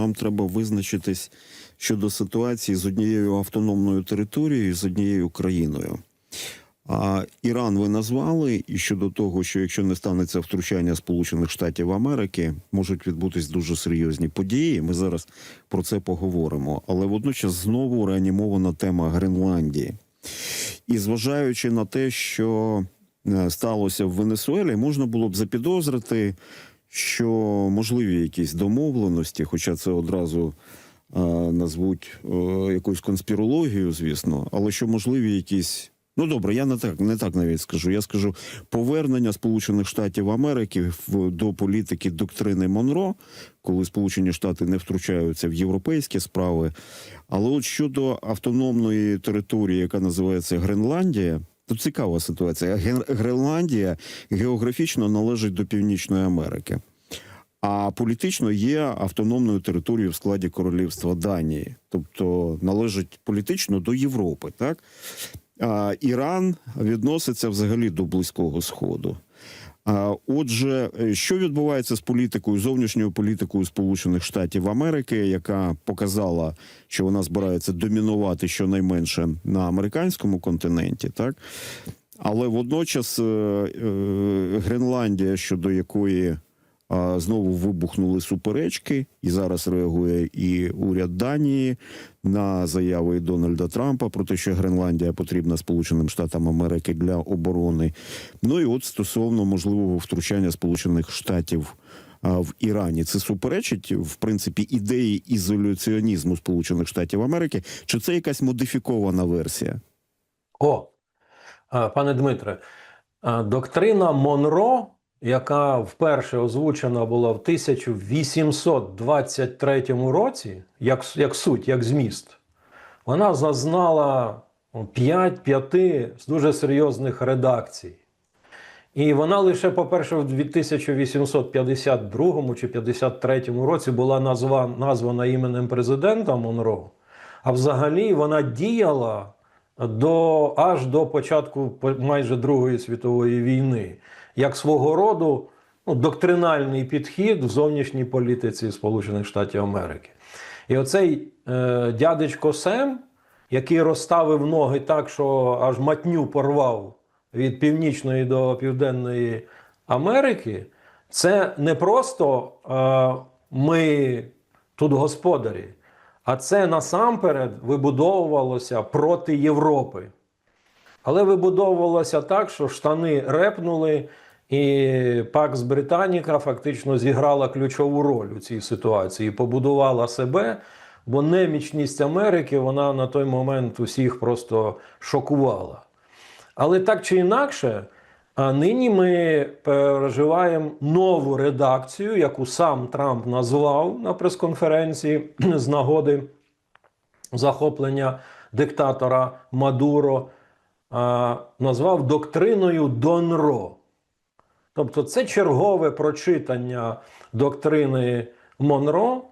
нам треба визначитись щодо ситуації з однією автономною територією, з однією країною. А Іран ви назвали, і щодо того, що якщо не станеться втручання Сполучених Штатів Америки, можуть відбутись дуже серйозні події. Ми зараз про це поговоримо. Але водночас знову реанімована тема Гренландії. І зважаючи на те, що е, сталося в Венесуелі, можна було б запідозрити, що можливі якісь домовленості, хоча це одразу е, назвуть е, якусь конспірологію, звісно, але що можливі якісь. Ну добре, я не так не так навіть скажу. Я скажу повернення Сполучених Штатів Америки в до політики доктрини Монро, коли Сполучені Штати не втручаються в європейські справи. Але от щодо автономної території, яка називається Гренландія, то цікава ситуація. Гренландія географічно належить до Північної Америки. А політично є автономною територією в складі королівства Данії, тобто належить політично до Європи, так Іран відноситься взагалі до близького сходу. Отже, е, що відбувається з політикою, зовнішньою політикою Сполучених Штатів Америки, яка показала, що вона збирається домінувати щонайменше на американському континенті, так? Але водночас е, е, Гренландія, щодо якої знову вибухнули суперечки, і зараз реагує і уряд Данії на заяви Дональда Трампа про те, що Гренландія потрібна Сполученим Штатам Америки для оборони. Ну і от стосовно можливого втручання Сполучених Штатів. В Ірані це суперечить в принципі ідеї ізоляціонізму Сполучених Штатів Америки, чи це якась модифікована версія? О, пане Дмитре, доктрина Монро, яка вперше озвучена була в 1823 році, як, як суть, як зміст, вона зазнала 5-5 дуже серйозних редакцій. І вона лише, по-перше, в 2852 чи 53 році була назва, названа іменем президента Монро, а взагалі вона діяла до, аж до початку майже Другої світової війни, як свого роду ну, доктринальний підхід в зовнішній політиці Сполучених Штатів Америки. І оцей е, дядечко Сем, який розставив ноги так, що аж матню порвав від північної до південної Америки, це не просто е, ми тут господарі, а це насамперед вибудовувалося проти Європи. Але вибудовувалося так, що штани репнули, і Пакс Британіка фактично зіграла ключову роль у цій ситуації, побудувала себе, бо немічність Америки вона на той момент усіх просто шокувала. Але так чи інакше, а нині ми переживаємо нову редакцію, яку сам Трамп назвав на прес-конференції з нагоди захоплення диктатора Мадуро, назвав доктриною Донро. Тобто це чергове прочитання доктрини Монро,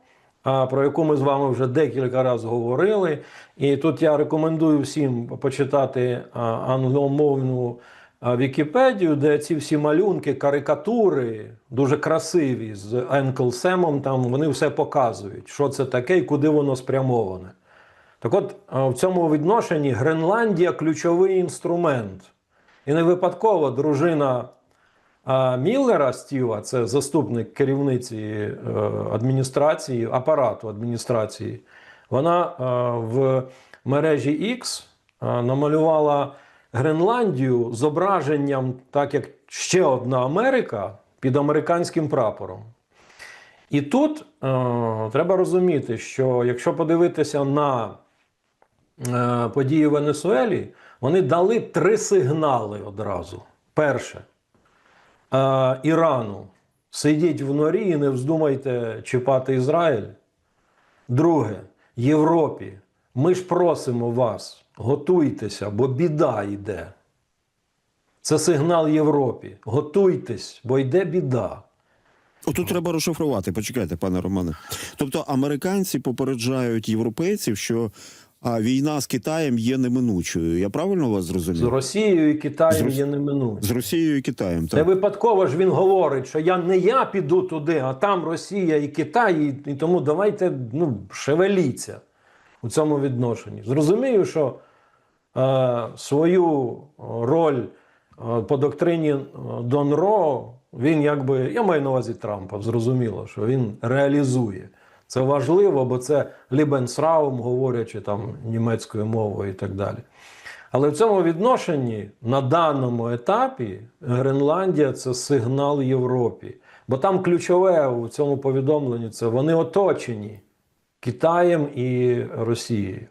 про яку ми з вами вже декілька разів говорили. І тут я рекомендую всім почитати англомовну Вікіпедію, де ці всі малюнки, карикатури дуже красиві з Енкл Семом, там вони все показують, що це таке і куди воно спрямоване. Так от, в цьому відношенні Гренландія ключовий інструмент. І не випадково дружина Міллера Стіва, це заступник керівниці е, адміністрації, апарату адміністрації, вона е, в мережі X е, намалювала Гренландію зображенням, так як ще одна Америка під американським прапором. І тут е, треба розуміти, що якщо подивитися на е, події в Венесуелі, вони дали три сигнали одразу. Перше, е, Ірану сидіть в норі і не вздумайте чіпати Ізраїль. Друге, Європі, ми ж просимо вас, готуйтеся, бо біда йде. Це сигнал Європі. Готуйтесь, бо йде біда. Отут треба розшифрувати. Почекайте, пане Романе. Тобто, американці попереджають європейців, що а війна з Китаєм є неминучою. Я правильно вас зрозумів? З? Росією і Китаєм З є неминуче. З Росією і Китаєм. Не Так. випадково ж він говорить, що я не я піду туди, а там Росія і Китай, і, і тому давайте ну, шевеліться у цьому відношенні. Зрозумію, що е, свою роль е, по доктрині е, Донро він якби, я маю на увазі Трампа, зрозуміло, що він реалізує. Це важливо, бо це Лібенсраум, говорячи там німецькою мовою і так далі. Але в цьому відношенні на даному етапі Гренландія це сигнал Європі. Бо там ключове у цьому повідомленні це вони оточені Китаєм і Росією.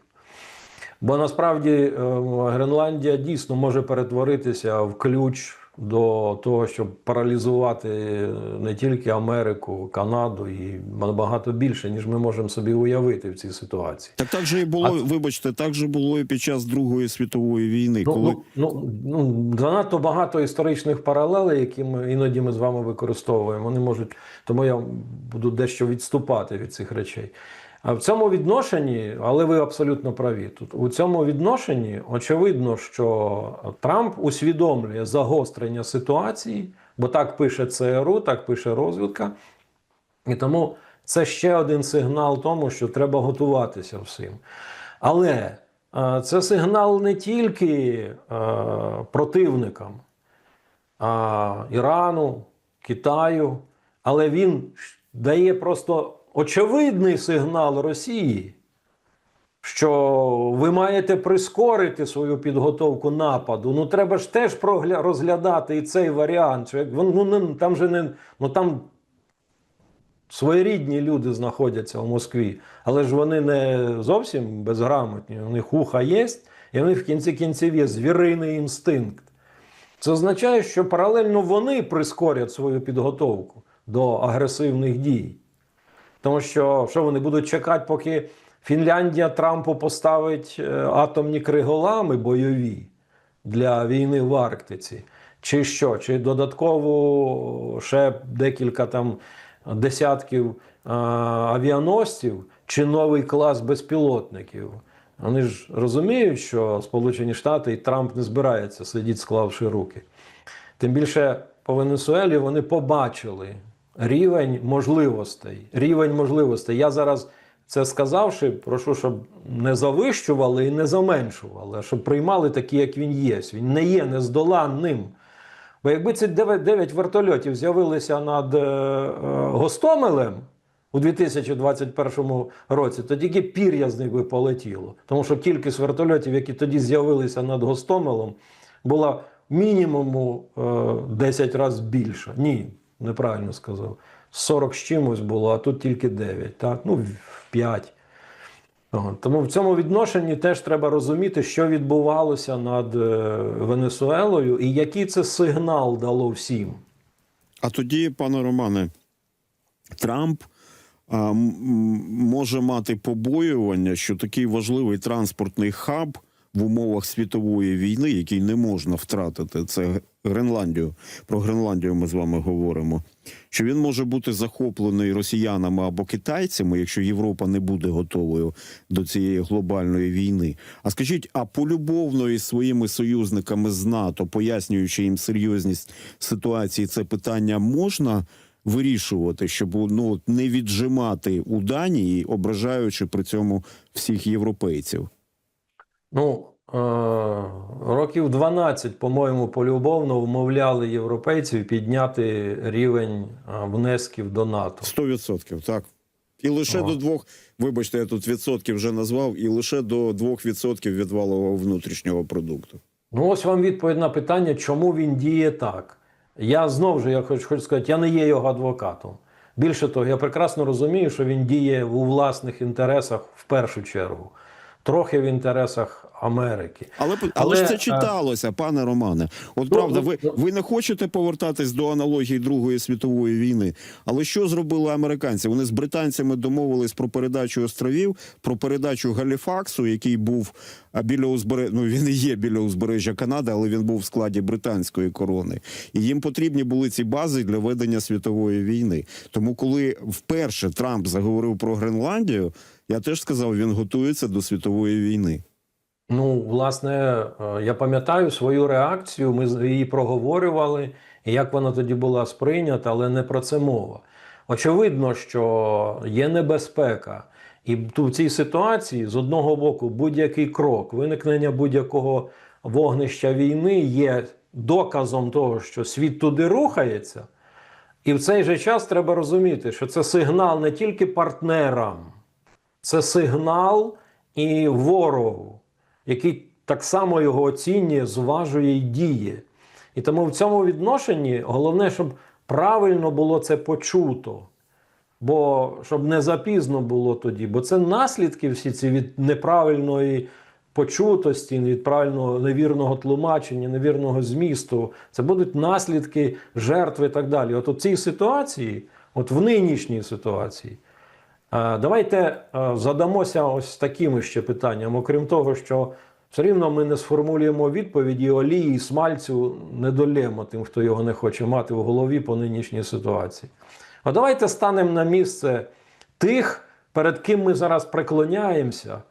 Бо насправді е, Гренландія дійсно може перетворитися в ключ до того, щоб паралізувати не тільки Америку, Канаду і набагато більше, ніж ми можемо собі уявити в цій ситуації. Так так же і було, вибачте, так же було і під час Другої світової війни, Ну, коли ну, ну, ну, занадто багато історичних паралелей, які ми іноді ми з вами використовуємо. Вони можуть, тому я буду дещо відступати від цих речей. В цьому відношенні, але ви абсолютно праві. Тут у цьому відношенні очевидно, що Трамп усвідомлює загострення ситуації, бо так пише ЦРУ, так пише розвідка. І тому це ще один сигнал тому, що треба готуватися всім. Але е, це сигнал не тільки е, противникам Ірану, Китаю, але він дає просто очевидний сигнал Росії, що ви маєте прискорити свою підготовку нападу. Ну треба ж теж розглядати і цей варіант. Ну, там же не ну там своєрідні люди знаходяться в Москві, але ж вони не зовсім безграмотні. У них уха є, і в них в кінці кінців є звіриний інстинкт. Це означає, що паралельно вони прискорять свою підготовку до агресивних дій. Тому що що вони будуть чекати, поки Фінляндія Трампу поставить е, атомні криголами бойові для війни в Арктиці, чи що, чи додатково ще декілька там десятків авіаносців, чи новий клас безпілотників. Вони ж розуміють, що Сполучені Штати і Трамп не збирається сидіти, склавши руки. Тим більше по Венесуелі вони побачили рівень можливостей. Рівень можливостей. Я зараз це сказавши, прошу, щоб не завищували і не заменшували, щоб приймали такі, як він є. Він не є нездоланним. Бо якби ці 9, 9 вертольотів з'явилися над е, е, Гостомелем у 2021 році, то тільки пір'я з них би полетіло. Тому що кількість вертольотів, які тоді з'явилися над Гостомелем, була мінімуму е, 10 разів більша. Ні, неправильно сказав. 40 з чимось було, а тут тільки 9. Так? Ну, в 5. Тому в цьому відношенні теж треба розуміти, що відбувалося над е, Венесуелою і який це сигнал дало всім. А тоді, пане Романе, Трамп може мати побоювання, що такий важливий транспортний хаб в умовах світової війни, який не можна втратити, це Гренландію. Про Гренландію ми з вами говоримо. Що він може бути захоплений росіянами або китайцями, якщо Європа не буде готовою до цієї глобальної війни. А скажіть, а полюбовно із своїми союзниками з НАТО, пояснюючи їм серйозність ситуації, це питання можна вирішувати, щоб ну не віджимати у Данії, ображаючи при цьому всіх європейців? Ну, е, років 12, по-моєму, полюбовно вмовляли європейців підняти рівень е, внесків до НАТО. 100%, так. І лише Ага. до двох, вибачте, я тут відсотків вже назвав, і лише до 2% від валового внутрішнього продукту. Ну, ось вам відповідь на питання, чому він діє так. Я знову ж я хочу, хочу сказати, я не є його адвокатом. Більше того, я прекрасно розумію, що він діє у власних інтересах в першу чергу, трохи в інтересах Америки. але, Але, ж це читалося, пане Романе. От Ну, правда, ви, ну, ви не хочете повертатись до аналогії Другої світової війни. Але що зробили американці? Вони з британцями домовились про передачу островів, про передачу Галіфаксу, який був а, біля узбережжя, ну він і є біля узбережжя Канади, але він був в складі британської корони. І їм потрібні були ці бази для ведення світової війни. Тому, коли вперше Трамп заговорив про Гренландію, я теж сказав, він готується до світової війни. Ну, власне, е, я пам'ятаю свою реакцію. Ми її проговорювали, і як вона тоді була сприйнята, але не про це мова. Очевидно, що є небезпека. І в цій ситуації з одного боку будь-який крок, виникнення будь-якого вогнища війни є доказом того, що світ туди рухається. І в цей же час треба розуміти, що це сигнал не тільки партнерам, це сигнал і ворогу, який так само його оцінює, зважує і діє. І тому в цьому відношенні головне, щоб правильно було це почуто. Бо щоб не запізно було тоді, бо це наслідки всі ці від неправильної почутості, від правильного невірного тлумачення, невірного змісту. Це будуть наслідки жертв і так далі. От у цій ситуації, от в нинішній ситуації, давайте е, задамося ось такими ще питанням. Окрім того, що все рівно ми не сформулюємо відповіді олії і смальцю не долємо тим, хто його не хоче мати в голові по нинішній ситуації. А давайте станемо на місце тих, перед ким ми зараз преклоняємося,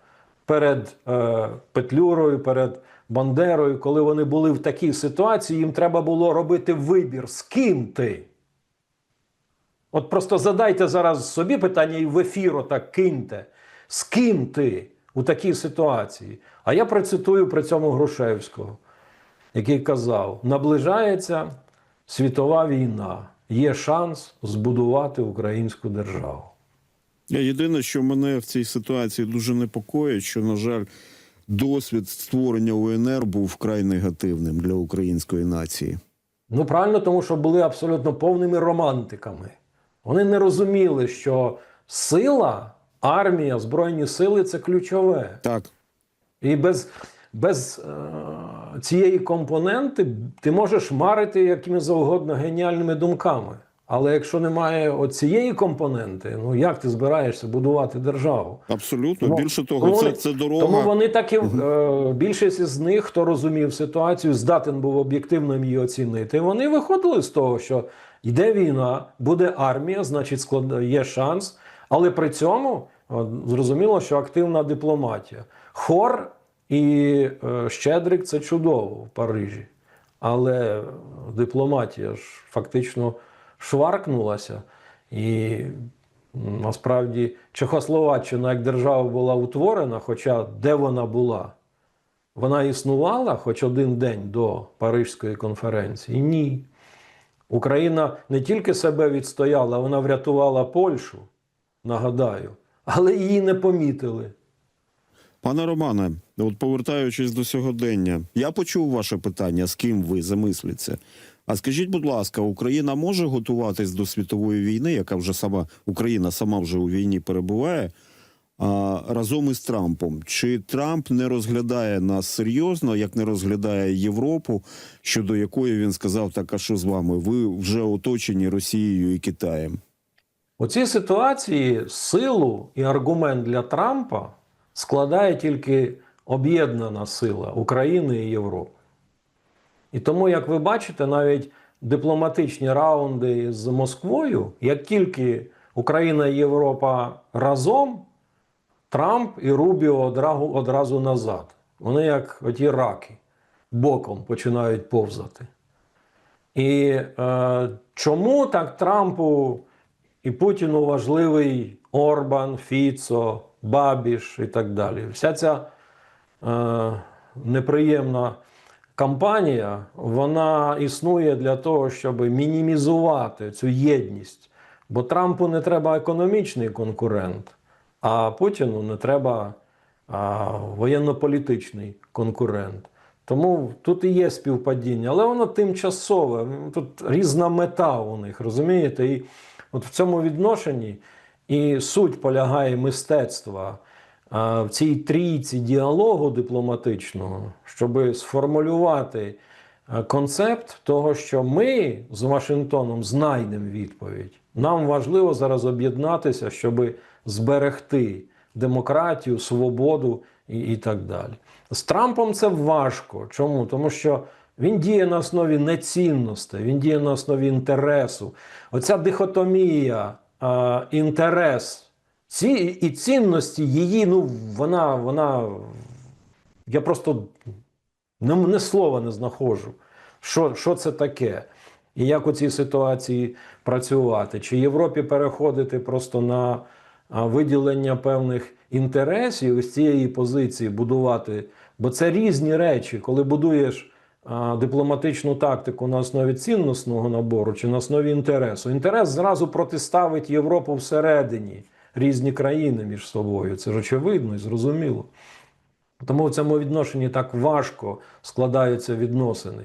перед е, Петлюрою, перед Бандерою, коли вони були в такій ситуації, їм треба було робити вибір, з ким ти. От просто задайте зараз собі питання і в ефір отак киньте. З ким ти у такій ситуації? А я процитую при цьому Грушевського, який казав: наближається світова війна, є шанс збудувати українську державу. Єдине, що мене в цій ситуації дуже непокоїть, що, на жаль, досвід створення УНР був вкрай негативним для української нації. Ну, правильно, тому що були абсолютно повними романтиками. Вони не розуміли, що сила, армія, збройні сили це ключове. Так, І без, без е, цієї компоненти ти можеш марити якими завгодно геніальними думками. Але якщо немає цієї компоненти, ну як ти збираєшся будувати державу? абсолютно. Тому- Більше того, тому це, це дорога. Тому вони так і е, більшість із них, хто розумів ситуацію, здатен був об'єктивно її оцінити. Вони виходили з того, що йде війна, буде армія, значить, склад... є шанс. Але при цьому от, зрозуміло, що активна дипломатія. Хор і е, Щедрик це чудово в Парижі. Але дипломатія ж фактично шваркнулася. І насправді Чехословаччина як держава була утворена, хоча де вона була? Вона існувала хоч один день до Паризької конференції? Ні. Україна не тільки себе відстояла, вона врятувала Польщу, нагадаю, але її не помітили. Пане Романе, от повертаючись до сьогодення, я почув ваше питання, з ким ви замисліться. А скажіть, будь ласка, Україна може готуватись до світової війни, яка вже сама Україна сама вже у війні перебуває, а, разом із Трампом? Чи Трамп не розглядає нас серйозно, як не розглядає Європу, щодо якої він сказав, так а що з вами? Ви вже оточені Росією і Китаєм? У цій ситуації силу і аргумент для Трампа складає тільки об'єднана сила України і Європи. І тому, як ви бачите, навіть дипломатичні раунди з Москвою, як тільки Україна і Європа разом, Трамп і Рубіо одразу, одразу назад. Вони як оті раки боком починають повзати. І е, чому так Трампу і Путіну важливий Орбан, Фіцо, Бабіш і так далі? Вся ця е, неприємна кампанія, вона існує для того, щоб мінімізувати цю єдність. Бо Трампу не треба економічний конкурент, а Путіну не треба воєнно-політичний конкурент. Тому тут і є співпадіння, але воно тимчасове. Тут різна мета у них, розумієте? І от в цьому відношенні і суть полягає мистецтва в цій трійці діалогу дипломатичного, щоб сформулювати концепт того, що ми з Вашингтоном знайдемо відповідь. Нам важливо зараз об'єднатися, щоб зберегти демократію, свободу і, і так далі. З Трампом це важко. Чому? Тому що він діє на основі нецінностей, він діє на основі інтересу. Оця дихотомія, а, інтерес ці, і цінності її, ну, вона, вона. Я просто не, слова не знаходжу. Що, що це таке? І як у цій ситуації працювати? Чи Європі переходити просто на виділення певних інтересів з цієї позиції будувати? Бо це різні речі, коли будуєш а, дипломатичну тактику на основі цінностного набору чи на основі інтересу. Інтерес зразу протиставить Європу всередині, різні країни між собою. Це ж очевидно і зрозуміло. Тому в цьому відношенні так важко складаються відносини.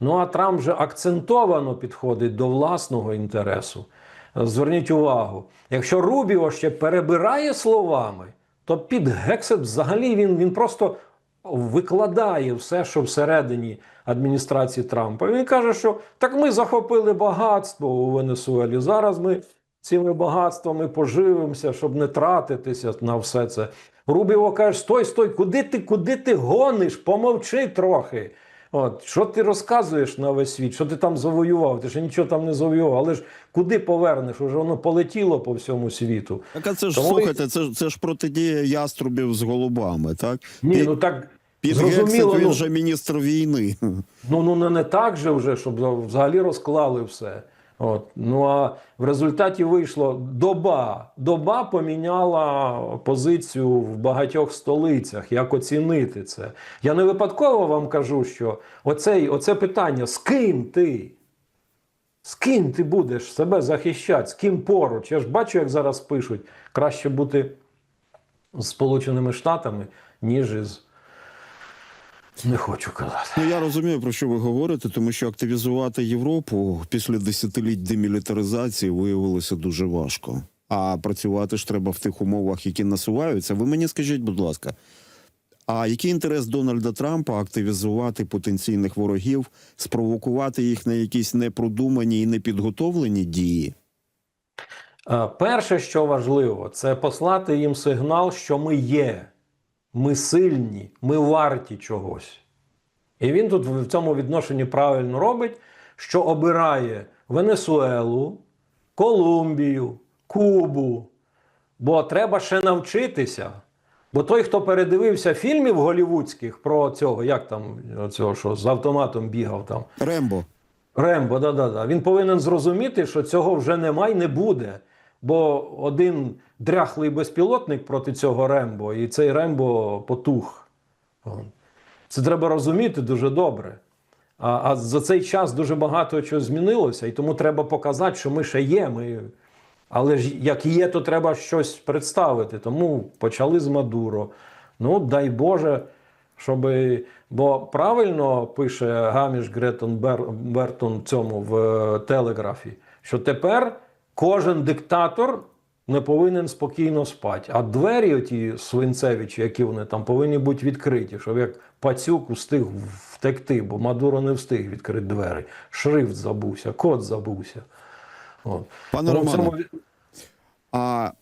Ну а Трамп же акцентовано підходить до власного інтересу. Зверніть увагу, якщо Рубіо ще перебирає словами, то під Гексет взагалі він, він просто викладає все, що всередині адміністрації Трампа. Він каже, що так ми захопили багатство у Венесуелі. Зараз ми цими багатствами поживимося, щоб не тратитися на все це. Рубіо каже: стой, стой, куди ти, куди ти гониш? Помовчи трохи. От, що ти розказуєш на весь світ? Що ти там завоював? Ти ще нічого там не завоював, але ж куди повернеш? Уже воно полетіло по всьому світу. Так, а це ж Тому- слухайте, це, ж- це ж протидія яструбів з голубами, так? Ні, ну так під зрозуміло. Гексет він ну, же міністр війни. Ну, ну не, не так же вже, щоб взагалі розклали все. От. Ну а в результаті вийшло доба. Доба поміняла позицію в багатьох столицях. Як оцінити це? Я не випадково вам кажу, що оцей, оце питання: з ким ти? З ким ти будеш себе захищати, з ким поруч? Я ж бачу, як зараз пишуть, краще бути з Сполученими Штатами, ніж із. Не хочу казати. Ну я розумію про що ви говорите, тому що активізувати Європу після десятиліть демілітаризації виявилося дуже важко. А працювати ж треба в тих умовах, які насуваються. Ви мені скажіть, будь ласка, а який інтерес Дональда Трампа активізувати потенційних ворогів, спровокувати їх на якісь непродумані і непідготовлені дії? Е, Перше, що важливо, це послати їм сигнал, що ми є, ми сильні, ми варті чогось. І він тут в цьому відношенні правильно робить, що обирає Венесуелу, Колумбію, Кубу. Бо треба ще навчитися. Бо той, хто передивився фільмів голівудських про цього, як там цього, що з автоматом бігав там, Рембо. Рембо, да, да, да. Він повинен зрозуміти, що цього вже нема і не буде. Бо один дряхлий безпілотник проти цього Рембо, і цей Рембо потух. Це треба розуміти дуже добре. А, а за цей час дуже багато чого змінилося, і тому треба показати, що ми ще є. Ми... Але ж як є, то треба щось представити. Тому почали з Мадуро. Ну, дай Боже, щоб. Бо правильно пише Гаміш Гретон Бер... Бертон цьому в е, телеграфі, що тепер кожен диктатор не повинен спокійно спати. А двері, оті свинцевичі, які вони там, повинні бути відкриті, щоб як пацюк устиг втекти, бо Мадуро не встиг відкрити двері. Шрифт забувся, код забувся. От. Пане Тому Романе, цьому- А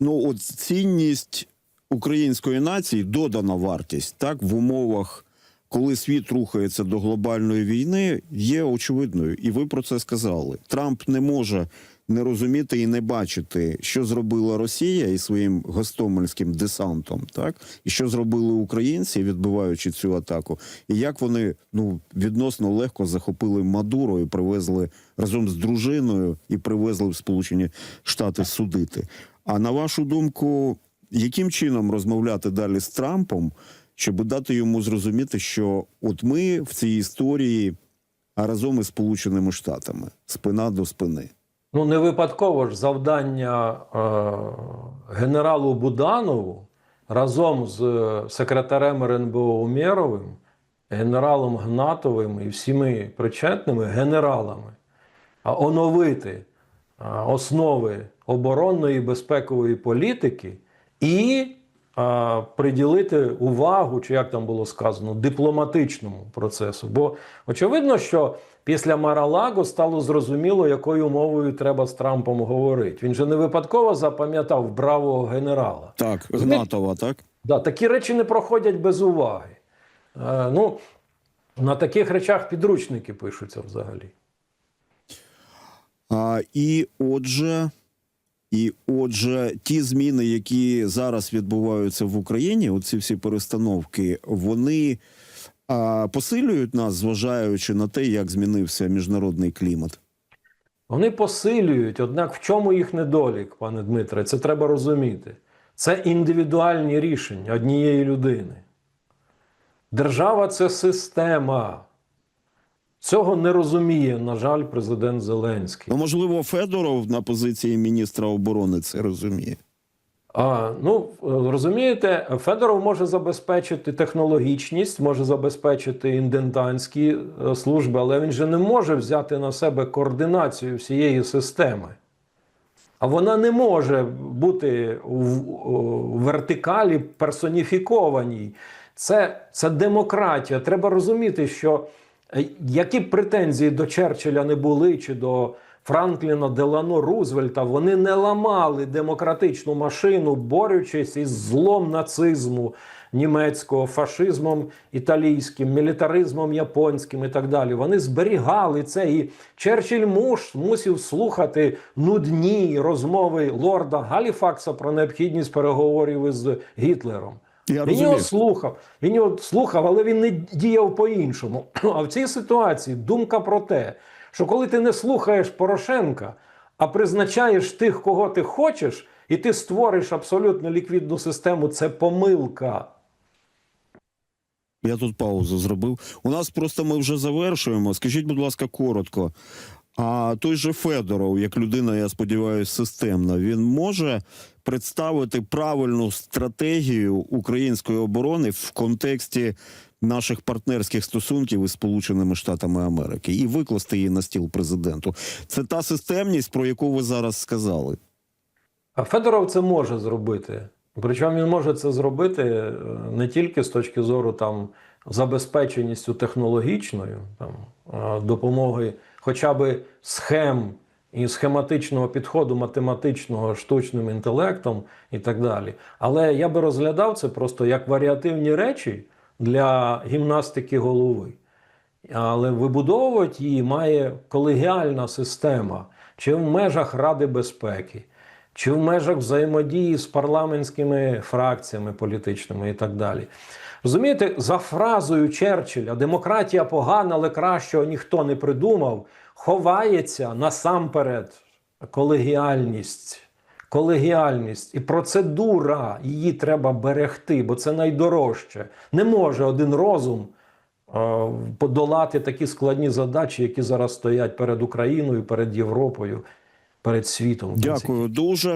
ну, от цінність української нації додана вартість, так в умовах, коли світ рухається до глобальної війни, є очевидною, і ви про це сказали. Трамп не може не розуміти і не бачити, що зробила Росія із своїм гостомельським десантом, так і що зробили українці, відбиваючи цю атаку, і як вони ну відносно легко захопили Мадуро і привезли разом з дружиною і привезли в Сполучені Штати судити. А на вашу думку, яким чином розмовляти далі з Трампом, щоб дати йому зрозуміти, що от ми в цій історії а разом із Сполученими Штатами спина до спини? Ну, не випадково ж завдання е, генералу Буданову разом з е, секретарем РНБО Умєровим, генералом Гнатовим і всіми причетними генералами оновити а, основи оборонної і безпекової політики і приділити увагу, чи як там було сказано, дипломатичному процесу. Бо очевидно, що після Маралаго стало зрозуміло, якою мовою треба з Трампом говорити. Він же не випадково запам'ятав бравого генерала. Так, Гнатова, так? Да, такі речі не проходять без уваги. Е, ну, на таких речах підручники пишуться взагалі. А, і отже, і отже, ті зміни, які зараз відбуваються в Україні, оці всі перестановки, вони а, посилюють нас, зважаючи на те, як змінився міжнародний клімат. Вони посилюють, однак в чому їх недолік, пане Дмитре? Це треба розуміти. Це індивідуальні рішення однієї людини. Держава це система. Цього не розуміє, на жаль, президент Зеленський. Ну, можливо, Федоров на позиції міністра оборони це розуміє. А, ну, е, розумієте, Федоров може забезпечити технологічність, може забезпечити індентанські е, служби, але він же не може взяти на себе координацію всієї системи. А вона не може бути в о, вертикалі персоніфікованій. Це, це демократія. Треба розуміти, що е, які б претензії до Черчилля не були, чи до Франкліна Делано Рузвельта, вони не ламали демократичну машину, борючись із злом нацизму німецького, фашизмом італійським, мілітаризмом японським і так далі. Вони зберігали це. І Черчилль муж мусив слухати нудні розмови лорда Галіфакса про необхідність переговорів із Гітлером. Я Він його слухав, він його слухав, але він не діяв по-іншому. А в цій ситуації думка про те, що коли ти не слухаєш Порошенка, а призначаєш тих, кого ти хочеш, і ти створиш абсолютно ліквідну систему, це помилка. Я тут паузу зробив. У нас просто ми вже завершуємо. Скажіть, будь ласка, коротко. А той же Федоров, як людина, я сподіваюся, системна, він може представити правильну стратегію української оборони в контексті наших партнерських стосунків із Сполученими Штатами Америки і викласти її на стіл президенту. Це та системність, про яку ви зараз сказали. А Федоров це може зробити. Причому він може це зробити е, не тільки з точки зору там забезпеченістю технологічною, там е, допомоги хоча б схем і схематичного підходу математичного штучним інтелектом і так далі. Але я би розглядав це просто як варіативні речі для гімнастики голови. Але вибудовувати її має колегіальна система, чи в межах Ради безпеки, чи в межах взаємодії з парламентськими фракціями політичними і так далі. Розумієте, за фразою Черчилля демократія погана, але кращого ніхто не придумав, ховається насамперед колегіальність. Колегіальність і процедура її треба берегти, бо це найдорожче. Не може один розум е, подолати такі складні задачі, які зараз стоять перед Україною, перед Європою, перед світом. Дякую дуже.